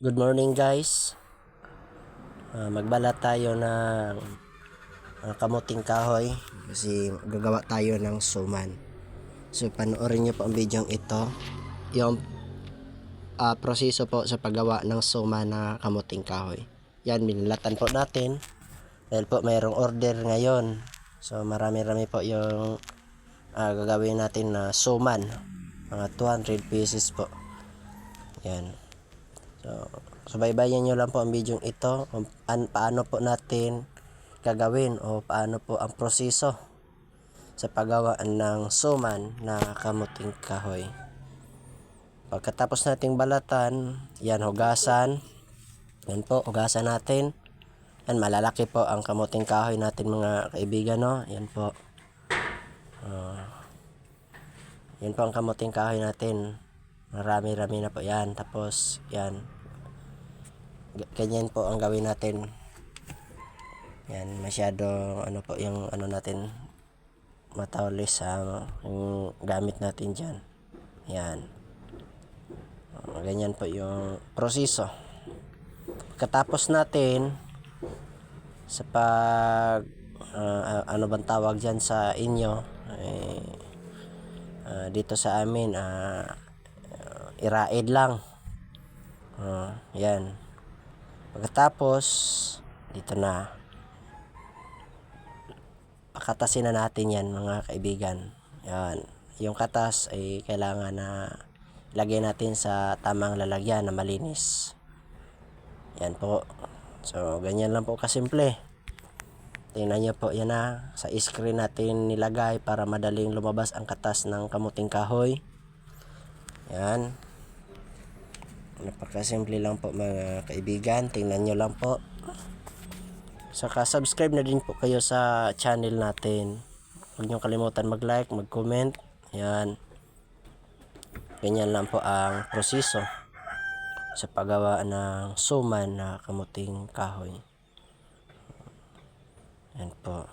Good morning guys. Ah, magbalat tayo ng ah, kamuting kahoy kasi gagawa tayo ng suman. So panoorin niyo po ang video ito. Yung ah, proseso po sa paggawa ng suman na kamuting kahoy. Yan, binilatan po natin. Dahil po mayroong order ngayon. So marami-rami po yung ah, gagawin natin na suman. Mga 200 pieces po. Yan. So, subaybayan nyo lang po ang video ito kung an, paano po natin gagawin o paano po ang proseso sa paggawa ng suman na kamuting kahoy. Pagkatapos nating balatan, yan hugasan. Yan po, hugasan natin. Yan, malalaki po ang kamuting kahoy natin mga kaibigan, no? Yan po. Ah, yan po ang kamuting kahoy natin. Marami-rami na po yan. Tapos, yan. Ganyan po ang gawin natin. Yan, masyado, ano po, yung ano natin, matawlis sa yung gamit natin dyan. Yan. Ganyan po yung proseso. Katapos natin, sa pag, ah, ano bang tawag dyan sa inyo, eh, ah, dito sa amin, ah, iraid lang. Ah, yan. Pagkatapos, dito na. Pakatasin na natin yan mga kaibigan. Yan. Yung katas ay kailangan na lagay natin sa tamang lalagyan na malinis. Yan po. So, ganyan lang po kasimple. Tingnan nyo po yan na. Sa screen natin nilagay para madaling lumabas ang katas ng kamuting kahoy. Yan. Napakasimple lang po mga kaibigan. Tingnan nyo lang po. Saka subscribe na din po kayo sa channel natin. Huwag nyo kalimutan mag-like, mag-comment. Yan. Ganyan lang po ang proseso sa paggawa ng suman na kamuting kahoy. Yan po.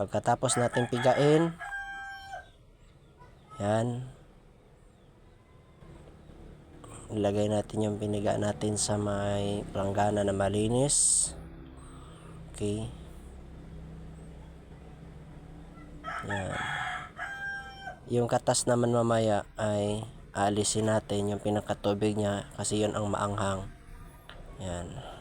Pagkatapos natin pigain, yan, ilagay natin yung piniga natin sa may planggana na malinis. Okay. Yan. Yung katas naman mamaya ay aalisin natin yung pinakatubig niya kasi yun ang maanghang. Yan.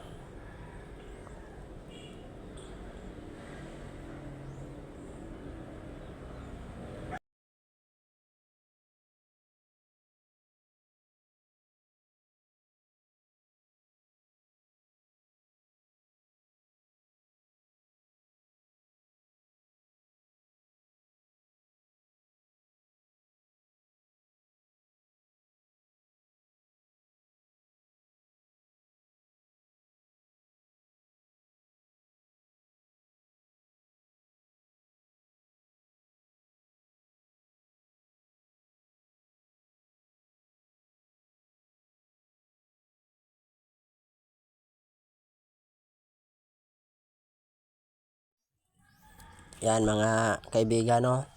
Yan mga kaibigan no,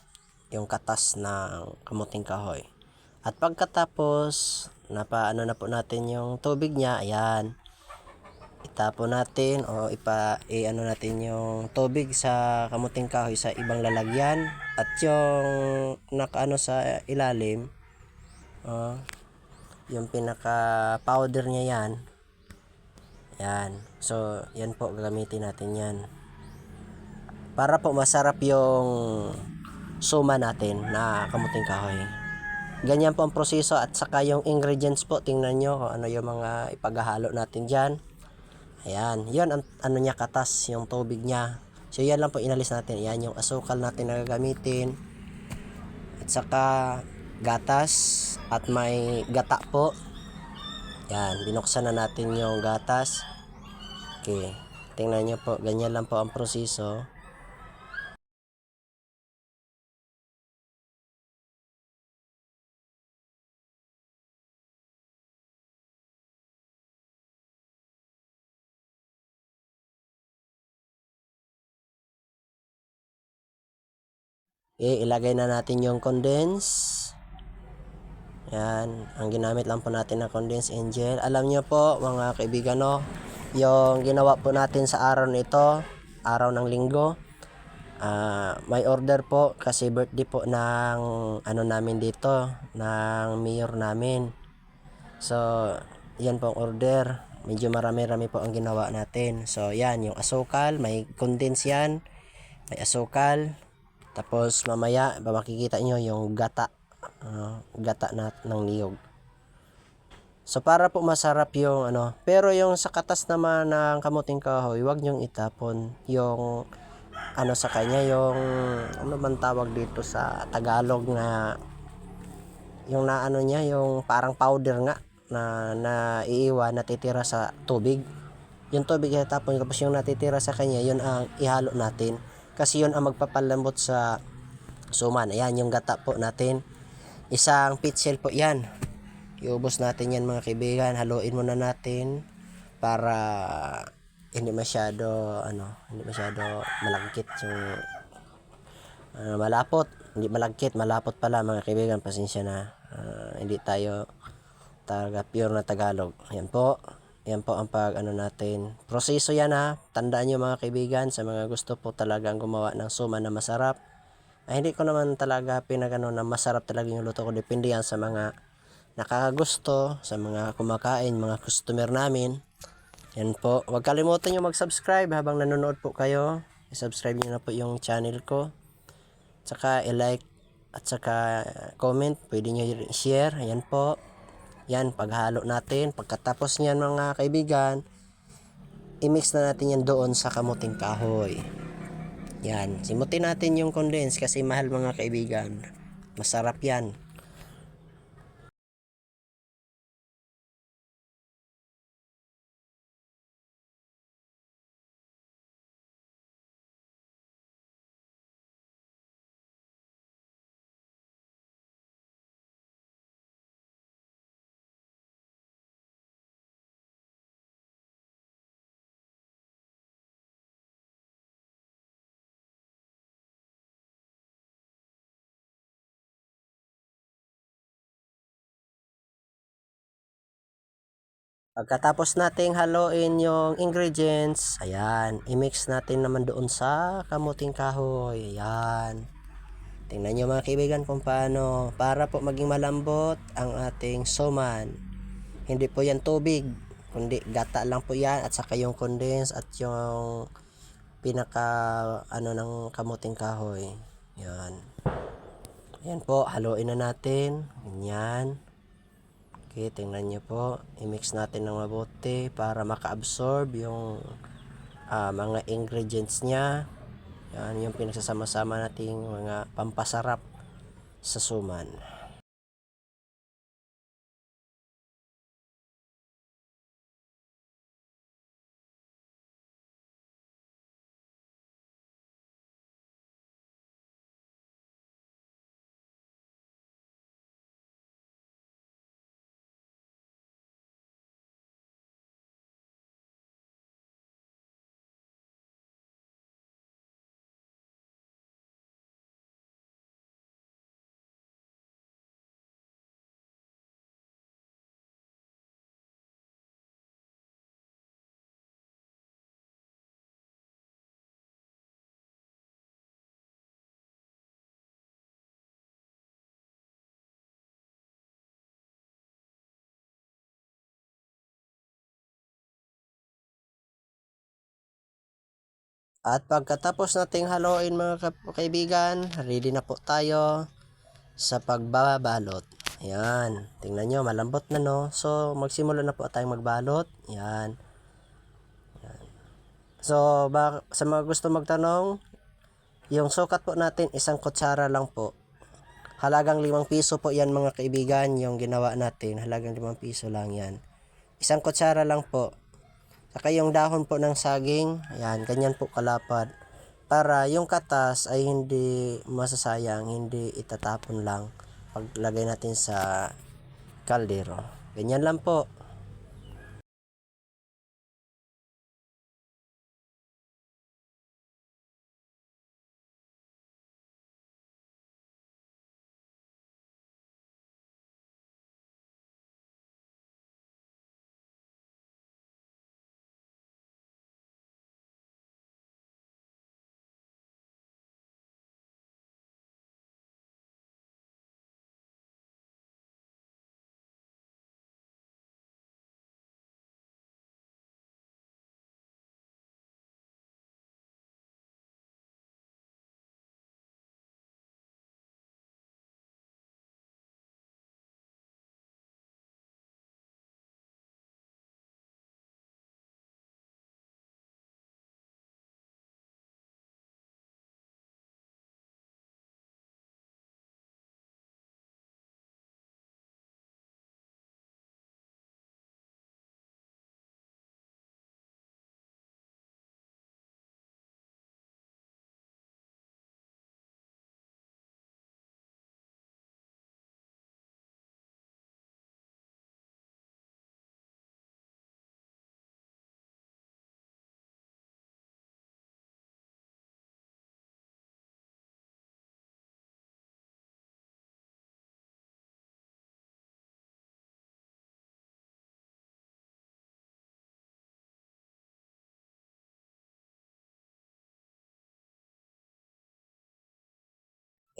yung katas ng kamuting kahoy. At pagkatapos, napaano na po natin yung tubig niya, ayan. Itapo natin o ipa i-ano natin yung tubig sa kamuting kahoy sa ibang lalagyan at yung nakaano sa ilalim oh, yung pinaka powder niya yan. Yan. So, yan po gagamitin natin yan para po masarap yung suma natin na kamuting kahoy. Ganyan po ang proseso at saka yung ingredients po, tingnan nyo kung ano yung mga ipaghahalo natin dyan. Ayan, yun ang ano niya katas, yung tubig niya. So yan lang po inalis natin. Yan yung asukal natin na gagamitin. At saka gatas at may gata po. Yan, binuksan na natin yung gatas. Okay, tingnan nyo po, ganyan lang po ang proseso. Okay, ilagay na natin yung condense. Yan, ang ginamit lang po natin na condensed angel. Alam niyo po mga kaibigan no, yung ginawa po natin sa araw nito, araw ng linggo, ah may order po kasi birthday po ng ano namin dito, ng mayor namin. So, yan po ang order. Medyo marami-rami po ang ginawa natin. So, yan, yung asukal, may condense yan. May asukal. Tapos, mamaya, makikita nyo yung gata. ah, gata na, ng niyog. So, para po masarap yung ano. Pero yung sa katas naman ng kamuting kahoy, huwag nyong itapon. Yung ano sa kanya, yung ano man tawag dito sa Tagalog na yung naano niya, yung parang powder nga na naiiwan, natitira sa tubig. Yung tubig tapon tapos yung natitira sa kanya, yun ang ihalo natin. Kasi yun ang magpapalambot sa suman. Ayan, yung gata po natin. Isang pitsil po yan. Iubos natin yan mga kaibigan. Haluin muna natin para hindi masyado ano, hindi masyado malagkit yung ah, malapot. Hindi malagkit, malapot pala mga kaibigan. Pasensya na. Ah, hindi tayo talaga pure na Tagalog. Ayan po. Yan po ang pag ano natin. Proseso yan ha. Tandaan nyo mga kaibigan sa mga gusto po talagang gumawa ng suma na masarap. Ay, hindi ko naman talaga pinagano na masarap talaga yung luto ko. Depende yan sa mga nakakagusto, sa mga kumakain, mga customer namin. Yan po. Huwag kalimutan nyo mag-subscribe habang nanonood po kayo. I-subscribe nyo na po yung channel ko. Tsaka i-like at saka comment. Pwede nyo i-share. Ayan po. Yan, paghalo natin. Pagkatapos niyan mga kaibigan, i-mix na natin yan doon sa kamuting kahoy. Yan, simutin natin yung condense kasi mahal mga kaibigan. Masarap yan. Pagkatapos nating haluin yung ingredients, ayan, i-mix natin naman doon sa kamuting kahoy. Ayan. Tingnan nyo mga kaibigan kung paano. Para po maging malambot ang ating soman. Hindi po yan tubig, kundi gata lang po yan at saka yung condense at yung pinaka ano ng kamuting kahoy. Yan. Ayan po, haluin na natin. Ganyan. Okay, tingnan nyo po. I-mix natin ng mabuti para maka-absorb yung ah, mga ingredients niya. Yan yung pinagsasama-sama nating mga pampasarap sa suman. At pagkatapos nating haluin mga ka- kaibigan, ready na po tayo sa pagbabalot. Ayan, tingnan nyo, malambot na no. So, magsimula na po tayong magbalot. Ayan. Ayan. So, ba- sa mga gusto magtanong, yung sukat po natin, isang kutsara lang po. Halagang limang piso po yan mga kaibigan, yung ginawa natin. Halagang limang piso lang yan. Isang kutsara lang po. Saka yung dahon po ng saging, ayan, ganyan po kalapad. Para yung katas ay hindi masasayang, hindi itatapon lang paglagay natin sa kaldero. Ganyan lang po.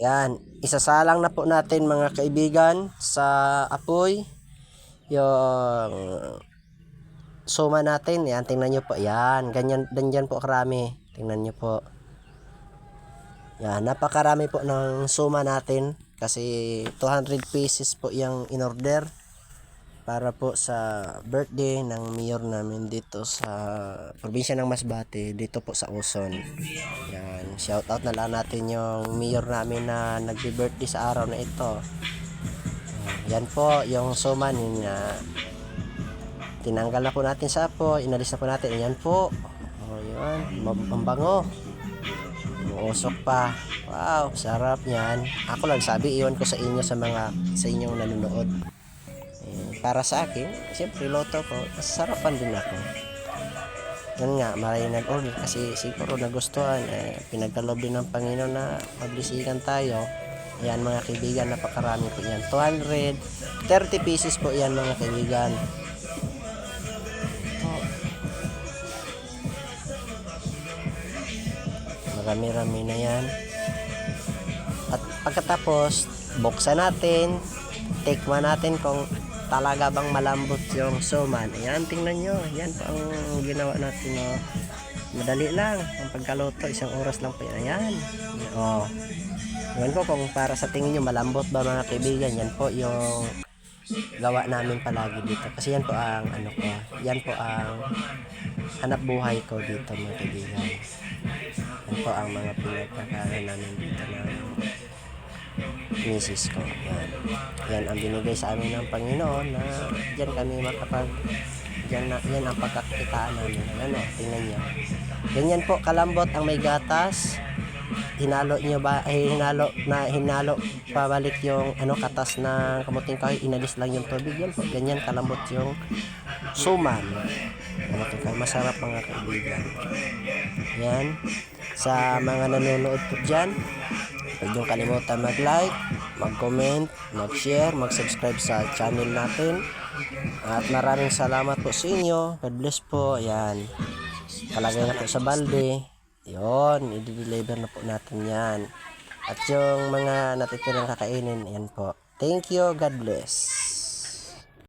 Yan, isasalang na po natin mga kaibigan sa apoy yung suma natin. Yan, tingnan nyo po. Yan, ganyan, ganyan po karami. Tingnan nyo po. Yan, napakarami po ng suma natin kasi 200 pieces po yung in order para po sa birthday ng mayor namin dito sa probinsya ng Masbate dito po sa Uson. Yan, shout out na lang natin yung mayor namin na nagbi-birthday sa araw na ito. Yan po yung suman yun nga. Tinanggal na po natin sa apo, inalis na po natin. Yan po. Oh, yun, Mab- ang bango. Umuusok pa. Wow, sarap niyan. Ako lang sabi, iwan ko sa inyo sa mga sa inyong nanonood. Eh, para sa akin, siyempre loto ko, sarapan din ako. Yun nga, maraming nag-order kasi siguro nagustuhan. Eh, pinagkalob din ng Panginoon na mablisigan tayo. Ayan mga kaibigan, napakarami po yan. 230 pieces po yan mga kaibigan. Marami-rami na yan. At pagkatapos, buksan natin, tikman natin kung talaga bang malambot yung suman. Ayan, tingnan nyo. Yan po ang ginawa natin. No? Madali lang. Ang pagkaluto, isang oras lang po yan. Ayan. Oh. Yan po kung para sa tingin nyo malambot ba mga kaibigan. Yan po yung gawa namin palagi dito. Kasi yan po ang ano ko. Yan po ang hanap buhay ko dito mga kaibigan. Yan po ang mga pinagkakaroon namin dito ng misis ko. Yan. Yan ang binigay sa amin ng Panginoon na diyan kami makapag yan, na, yan ang pagkakitaan namin. Ano, tingnan niyo. Ganyan po kalambot ang may gatas. Hinalo niyo ba eh, hinalo na hinalo pabalik yung ano katas ng kamuting kahoy inalis lang yung tubig yan po ganyan kalambot yung suman kamuting kahoy masarap mga kaibigan yan sa mga nanonood po dyan huwag niyong kalimutan mag-like mag-comment mag-share mag-subscribe sa channel natin. At maraming salamat po sa inyo. God bless po. Ayan. Palagay na po sa balde. Yon i-deliver na po natin yan. At yung mga natitirang kakainin yan po. Thank you. God bless